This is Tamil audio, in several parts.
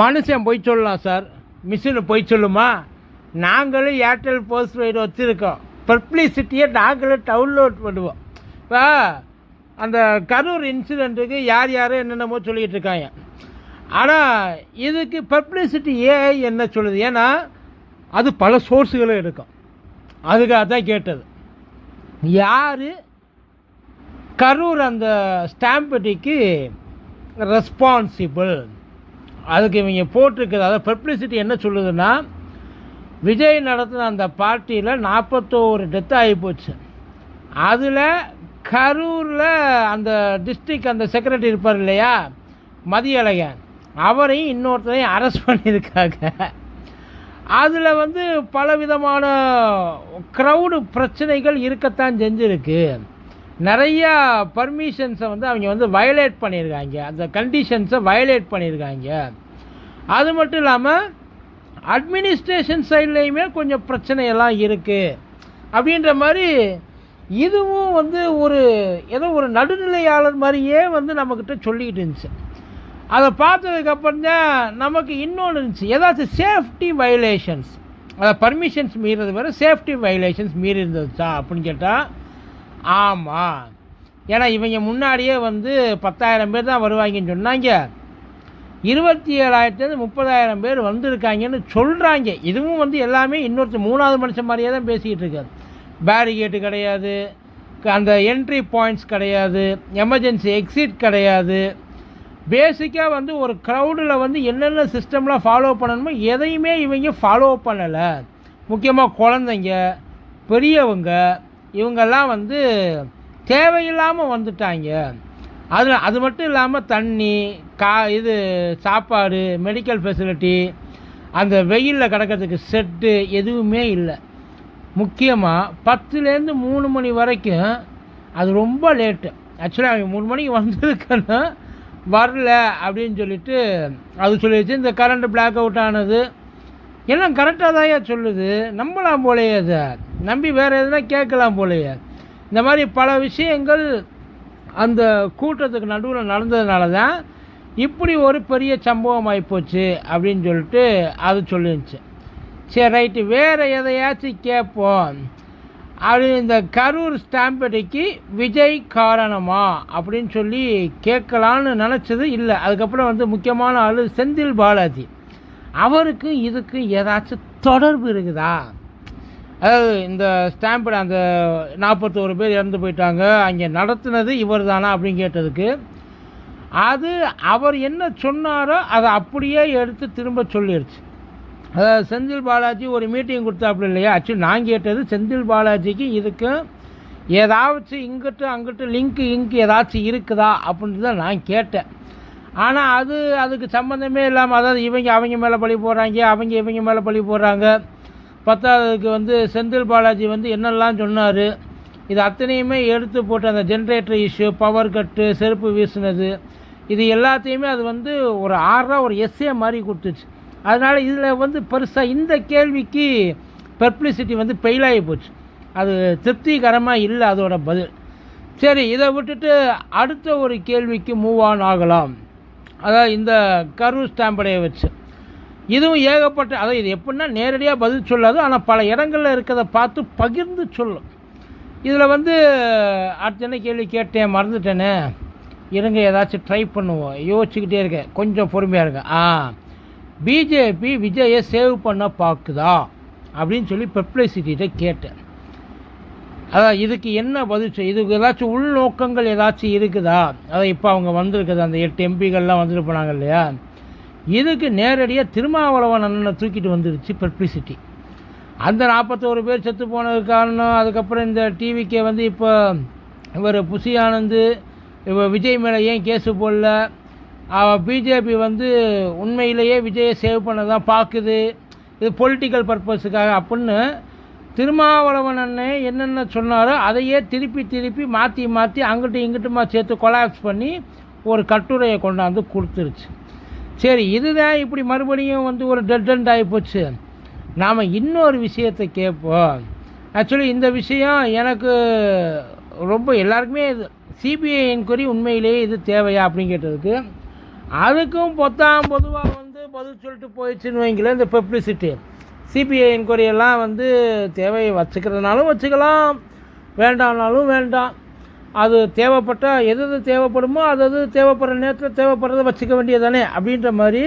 மனுஷன் பொய் சொல்லலாம் சார். மிஷினு பொய் சொல்லுமா? நாங்களும் ஏர்டெல் போஸ்ட் பெய்டு வச்சுருக்கோம். பப்ளிசிட்டியை நாங்களும் டவுன்லோட் பண்ணுவோம். இப்போ அந்த கரூர் இன்சிடெண்ட்டுக்கு யார் யாரும் என்னென்னமோ சொல்லிகிட்டு இருக்காங்க. ஆனால் இதுக்கு பப்ளிசிட்டி ஏன் என்ன சொல்லுது? ஏன்னா அது பல சோர்ஸுகளும் இருக்கும் அதுக்காக தான் கேட்டது. யார்? கரூர் அந்த ஸ்டாம்பட்டிக்கு ரெஸ்பான்சிபிள் அதுக்கு இவங்க போட்டிருக்குது அதாவது பப்ளிசிட்டி என்ன சொல்லுதுன்னா விஜய் நடத்தின அந்த பார்ட்டியில் நாற்பத்தோரு டெத் ஆகி போச்சு. அதில் கரூரில் அந்த டிஸ்ட்ரிக் அந்த செக்ரட்டரி இருப்பார் இல்லையா? மதியழகன். அவரையும் இன்னொருத்தரையும் அரெஸ்ட் பண்ணியிருக்காங்க. அதில் வந்து பலவிதமான க்ரௌடு பிரச்சனைகள் இருக்கத்தான் செஞ்சுருக்கு. நிறையா பர்மிஷன்ஸை வந்து அவங்க வந்து வயலேட் பண்ணியிருக்காங்க. அந்த கண்டிஷன்ஸை வயலேட் பண்ணியிருக்காங்க. அது மட்டும் இல்லாமல் அட்மினிஸ்ட்ரேஷன் சைட்லேயுமே கொஞ்சம் பிரச்சனையெல்லாம் இருக்குது அப்படின்ற மாதிரி இதுவும் வந்து ஒரு ஏதோ ஒரு நடுநிலையாளர் மாதிரியே வந்து நம்மக்கிட்ட சொல்லிக்கிட்டு இருந்துச்சு. அதை பார்த்ததுக்கப்புறம் தான் நமக்கு இன்னொன்று இருந்துச்சு. ஏதாச்சும் சேஃப்டி வயலேஷன்ஸ் அதை பர்மிஷன்ஸ் மீறது வேறு சேஃப்டி வயலேஷன்ஸ் மீறி இருந்துச்சா அப்படின்னு கேட்டால் ஆமாம் ஏன்னா இவங்க முன்னாடியே வந்து பத்தாயிரம் பேர் தான் வருவாங்கன்னு சொன்னாங்க. இருபத்தி ஏழாயிரத்துலேருந்து முப்பதாயிரம் பேர் வந்திருக்காங்கன்னு சொல்கிறாங்க இதுவும் வந்து எல்லாமே இன்னொருத்தர் மூணாவது மனுஷன் மாதிரியே தான் பேசிக்கிட்டு இருக்காரு. பேரிகேட்டு கிடையாது. அந்த என்ட்ரி பாயிண்ட்ஸ் கிடையாது. எமர்ஜென்சி எக்ஸிட் கிடையாது. பேசிக்காக வந்து ஒரு க்ரௌடில் வந்து என்னென்ன சிஸ்டம்லாம் ஃபாலோ பண்ணணுமோ எதையுமே இவங்க ஃபாலோ பண்ணலை. முக்கியமாக குழந்தைங்க பெரியவங்க இவங்கெல்லாம் வந்து தேவையில்லாமல் வந்துட்டாங்க. அதில் அது மட்டும் இல்லாமல் தண்ணி கா இது சாப்பாடு மெடிக்கல் ஃபெசிலிட்டி அந்த வெயிலில் கிடக்கிறதுக்கு செட்டு எதுவுமே இல்லை. முக்கியமாக பத்துலேருந்து மூணு மணி வரைக்கும் அது ரொம்ப லேட்டு ஆக்சுவலாக அவங்க மூணு மணிக்கு வந்ததுக்குன்னு வரல அப்படின்னு சொல்லிட்டு அது சொல்லிடுச்சு. இந்த கரண்ட் பிளாக் அவுட் ஆனது. எல்லாம் கரெக்டாக தான் சொல்லுது. நம்பலாம் போலையே அதை. நம்பி வேறு எதுனா கேட்கலாம் போலையே. இந்த மாதிரி பல விஷயங்கள் அந்த கூட்டத்துக்கு நடுவில் நடந்ததுனால தான் இப்படி ஒரு பெரிய சம்பவம் ஆகிப்போச்சு அப்படின்னு சொல்லிட்டு அது சொல்லிருந்துச்சு. சரி ரைட்டு. வேறு எதையாச்சும் கேட்போம். அது இந்த கரூர் ஸ்டாம்படிக்கு விஜய் காரணமா அப்படின்னு சொல்லி கேட்கலான்னு நினச்சது இல்லை. அதுக்கப்புறம் வந்து முக்கியமான ஆள் செந்தில் பாலாஜி. அவருக்கும் இதுக்கும் ஏதாச்சும் தொடர்பு இருக்குதா? அதாவது இந்த ஸ்டாம்பு அந்த நாற்பத்தோரு பேர் இறந்து போயிட்டாங்க அங்கே நடத்தினது இவர் தானா அப்படின்னு கேட்டதுக்கு அது அவர் என்ன சொன்னாரோ அதை அப்படியே எடுத்து திரும்ப சொல்லிடுச்சு அதாவது செந்தில் பாலாஜி ஒரு மீட்டிங் கொடுத்தாப்புல இல்லையா? ஆக்சுவலி நான் கேட்டது செந்தில் பாலாஜிக்கு இதுக்கும் ஏதாச்சும் இங்கிட்டு அங்கிட்டு லிங்க் இங்கு ஏதாச்சும் இருக்குதா அப்படின்னு தான் நான் கேட்டேன். ஆனால் அது அதுக்கு சம்மந்தமே இல்லாமல் அதாவது இவங்க அவங்க மேலே பழி போடுறாங்க அவங்க இவங்க மேலே பழி போடுறாங்க பத்தாவதுக்கு வந்து செந்தில் பாலாஜி வந்து என்னெல்லாம் சொன்னார் இது அத்தனையுமே எடுத்து போட்டு அந்த ஜென்ரேட்டர் இஷ்யூ பவர் கட்டு செருப்பு வீசுனது இது எல்லாத்தையுமே அது வந்து ஒரு ஆறா ஒரு எஸ்ஏ மாதிரி கொடுத்துச்சு. அதனால் இதில் வந்து பெருசாக இந்த கேள்விக்கு பெர்ப்ளிசிட்டி வந்து ஃபெயிலாகி போச்சு. அது திருப்திகரமாக இல்லை அதோட பதில். சரி இதை விட்டுட்டு அடுத்த ஒரு கேள்விக்கு மூவ் ஆன் ஆகலாம். அதாவது இந்த கரூர் ஸ்டாம்படையை வச்சு. இதுவும் ஏகப்பட்ட அதை இது எப்படின்னா நேரடியாக பதில் சொல்லாது ஆனால் பல இடங்களில் இருக்கிறத பார்த்து பகிர்ந்து சொல்லும். இதில் வந்து அடுத்த என்ன கேள்வி கேட்டேன் மறந்துட்டேனே. இருங்க ஏதாச்சும் ட்ரை பண்ணுவோம். யோசிச்சுக்கிட்டே இருக்கேன். கொஞ்சம் பொறுமையாக இருங்க. ஆ பிஜேபி விஜயை சேவ் பண்ண பார்க்குதா? அப்படின்னு சொல்லி பெர்ப்ளெசிட்டிகிட்ட கேட்டேன். அதான் இதுக்கு என்ன பதில் சொல் இதுக்கு ஏதாச்சும் உள்நோக்கங்கள் ஏதாச்சும் இருக்குதா? அதான் இப்போ அவங்க வந்திருக்குது அந்த எட்டு எம்பிகள்லாம் வந்துட்டு போனாங்க இல்லையா? இதுக்கு நேரடியாக திருமாவளவன் அண்ணனை தூக்கிட்டு வந்துருச்சு பப்ளிசிட்டி அந்த நாற்பத்தோரு பேர் செத்து போனதுக்கு காரணம் அதுக்கப்புறம் இந்த டிவிக்கே வந்து இப்போ இவர் புசி ஆனந்து இவர் விஜய் மேலே ஏன் கேஸு போடல? பிஜேபி வந்து உண்மையிலேயே விஜயை சேவ் பண்ண தான் பார்க்குது இது பொலிட்டிக்கல் பர்பஸுக்காக அப்படின்னு திருமாவளவன் அண்ணன் என்னென்ன சொன்னாரோ அதையே திருப்பி திருப்பி மாற்றி மாற்றி அங்கிட்டு இங்கிட்டுமா சேர்த்து கொலாப்ஸ் பண்ணி ஒரு கட்டுரையை கொண்டாந்து கொடுத்துருச்சு. சரி இதுதான் இப்படி மறுபடியும் வந்து ஒரு டெட் அண்ட் ஆகிப்போச்சு நாம் இன்னொரு விஷயத்தை கேட்போம். ஆக்சுவலி இந்த விஷயம் எனக்கு ரொம்ப எல்லாருக்குமே இது சிபிஐ என்கொயரி உண்மையிலேயே இது தேவையா அப்படின்னு கேட்டதுக்கு அதுக்கும் பொத்தாம் பொதுவாக வந்து பதில் சொல்லிட்டு போயிடுச்சுன்னு வைங்களேன் இந்த பப்ளிசிட்டி சிபிஐ என்கொயரியெல்லாம் வந்து தேவையை வச்சுக்கிறதுனாலும் வச்சுக்கலாம். வேண்டாம்னாலும் வேண்டாம். அது தேவைப்பட்டால் எது எது தேவைப்படுமோ அது அது தேவைப்படுற நேரத்தில் தேவைப்படுறத வச்சுக்க வேண்டியது தானே அப்படின்ற மாதிரி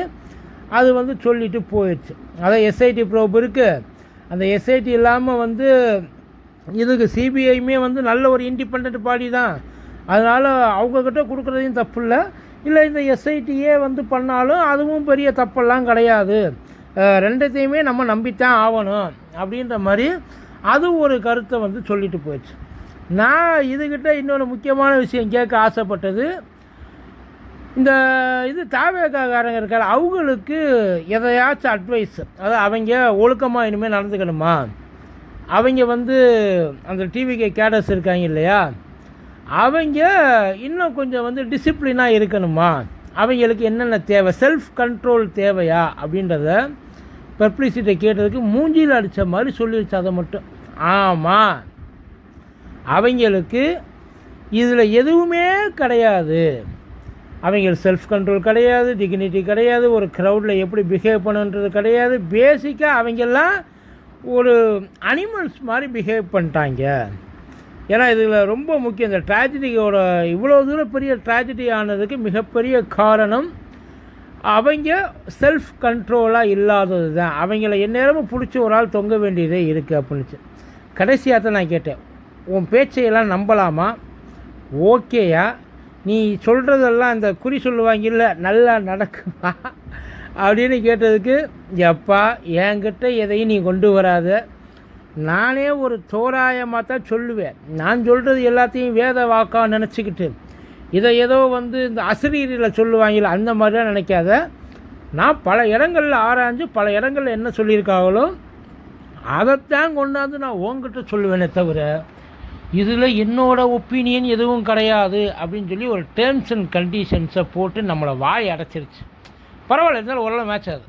அது வந்து சொல்லிட்டு போயிடுச்சு. அதான் எஸ்ஐடி ப்ரோப் இருக்குது அந்த எஸ்ஐடி இல்லாமல் வந்து இதுக்கு சிபிஐயுமே வந்து நல்ல ஒரு இண்டிபெண்ட் பாடி தான். அதனால் அவங்கக்கிட்ட கொடுக்குறதையும் தப்பு இல்லை. இல்லை இந்த எஸ்ஐடியே வந்து பண்ணாலும் அதுவும் பெரிய தப்பெல்லாம் கிடையாது. ரெண்டுத்தையுமே ரெண்டத்தையுமே நம்ம நம்பித்தான் ஆகணும் அப்படின்ற மாதிரி அது ஒரு கருத்தை வந்து சொல்லிட்டு போயிடுச்சு. நான் இதுக்கிட்ட இன்னொரு முக்கியமான விஷயம் கேட்க ஆசைப்பட்டது. இந்த இது தாவேக்காரங்க இருக்கார் அவங்களுக்கு எதையாச்சும் அட்வைஸ் அதாவது அவங்க ஒழுக்கமாக இனிமேல் நடந்துக்கணுமா? அவங்க வந்து அந்த டிவிக்கு கேடர்ஸ் இருக்காங்க இல்லையா? அவங்க இன்னும் கொஞ்சம் வந்து டிசிப்ளினாக இருக்கணுமா? அவங்களுக்கு என்னென்ன தேவை? செல்ஃப் கண்ட்ரோல் தேவையா? அப்படின்றத பப்ளிசிட்டை கேட்டதுக்கு மூஞ்சியில் அடித்த மாதிரி சொல்லிடுச்சு அதை மட்டும். ஆமாம் அவங்களுக்கு இதில் எதுவுமே கிடையாது. அவங்க செல்ஃப் கண்ட்ரோல் கிடையாது டிக்னிட்டி கிடையாது ஒரு க்ரௌடில் எப்படி பிஹேவ் பண்ணுன்றது கிடையாது. பேசிக்காக அவங்கெல்லாம் ஒரு அனிமல்ஸ் மாதிரி பிஹேவ் பண்ணிட்டாங்க. ஏன்னா இதில் ரொம்ப முக்கியம். இந்த ட்ராஜடியோட இவ்வளோ தூரம் பெரிய ட்ராஜடி ஆனதுக்கு மிகப்பெரிய காரணம் அவங்க செல்ஃப் கண்ட்ரோலாக இல்லாதது தான் அவங்கள எந்நேரமும் பிடிச்ச ஒரு ஆள் தொங்க வேண்டியதே இருக்குது அப்படின்னுச்சு கடைசியாக தான் நான் கேட்டேன். உன் பேச்சையெல்லாம் நம்பலாமா? ஓகேயா? நீ சொல்கிறதெல்லாம் அந்த குறி சொல்லுவாங்கல்ல நல்லா நடக்குமா? அப்படின்னு கேட்டதுக்கு எப்பா என்கிட்ட எதையும் நீ கொண்டு வராத. நானே ஒரு தோராயமாக தான் சொல்லுவேன். நான் சொல்கிறது எல்லாத்தையும் வேத வாக்காக நினச்சிக்கிட்டு. இதை ஏதோ வந்து இந்த அசிரியரில் சொல்லுவாங்கல்ல அந்த மாதிரிலாம் நினைக்காத. நான் பல இடங்களில் ஆராய்ஞ்சு பல இடங்களில் என்ன சொல்லியிருக்காங்களோ அதைத்தான் கொண்டாந்து நான் உங்ககிட்ட சொல்லுவேனே தவிர இதில் என்னோட ஒப்பீனியன் எதுவும் கிடையாது அப்படின்னு சொல்லி ஒரு டேர்ம்ஸ் அண்ட் கண்டிஷன்ஸை போட்டு நம்மளை வாய் அடைச்சிருச்சு. பரவாயில்ல இருந்தாலும் ஓரளவு மேட்ச் ஆகுது.